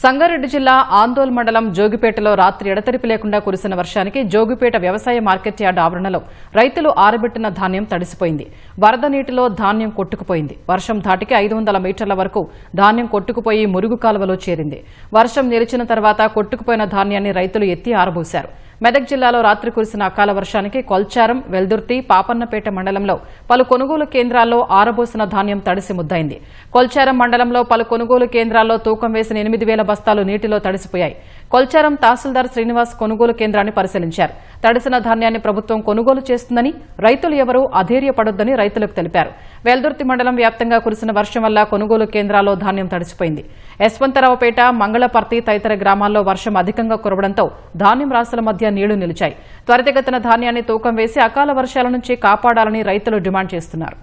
సంగారెడ్డి జిల్లా ఆందోల్ మండలం జోగిపేటలో రాత్రి ఎడతెరిపి లేకుండా కురిసిన వర్షానికి జోగిపేట వ్యవసాయ మార్కెట్ యార్డ్ ఆవరణలో రైతులు ఆరబెట్టిన ధాన్యం తడిసిపోయింది. వరద నీటిలో ధాన్యం కొట్టుకుపోయింది. వర్షం ధాటికి ఐదు వందల మీటర్ల వరకు ధాన్యం కొట్టుకుపోయి మురుగు కాలువలో చేరింది. వర్షం నిలిచిన తర్వాత కొట్టుకుపోయిన ధాన్యాన్ని రైతులు ఎత్తి ఆరబోశారు. మెదక్ జిల్లాలో రాత్రి కురిసిన అకాల వర్షానికి కొల్చారం వెల్దుర్తి పాపన్నపేట మండలంలో పలు కొనుగోలు కేంద్రాల్లో ఆరబోసిన ధాన్యం తడిసి ముద్దైంది కొల్చారం మండలంలో పలు కొనుగోలు కేంద్రాల్లో తూకం వేసిన ఎనిమిది వేల బస్తాలు నీటిలో తడిసిపోయాయి. కొల్చారం తహసీల్దార్ శ్రీనివాస్ కొనుగోలు కేంద్రాన్ని పరిశీలించారు. తడిసిన ధాన్యాన్ని ప్రభుత్వం కొనుగోలు చేస్తుందని రైతులు ఎవరూ అధైర్యపడొద్దని రైతులకు తెలిపారు. వెల్దుర్తి మండలం వ్యాప్తంగా కురిసిన వర్షం వల్ల కొనుగోలు కేంద్రాల్లో ధాన్యం తడిసిపోయింది. యశ్వంతరావుపేట మంగళపర్తి తదితర గ్రామాల్లో వర్షం అధికంగా కురవడంతో ధాన్యం రాసుల మధ్య నీళ్ళు నిలిచాయి. త్వరితగతిన ధాన్యాన్ని తూకం వేసి అకాల వర్షాల నుంచి కాపాడాలని రైతులు డిమాండ్ చేస్తున్నారు.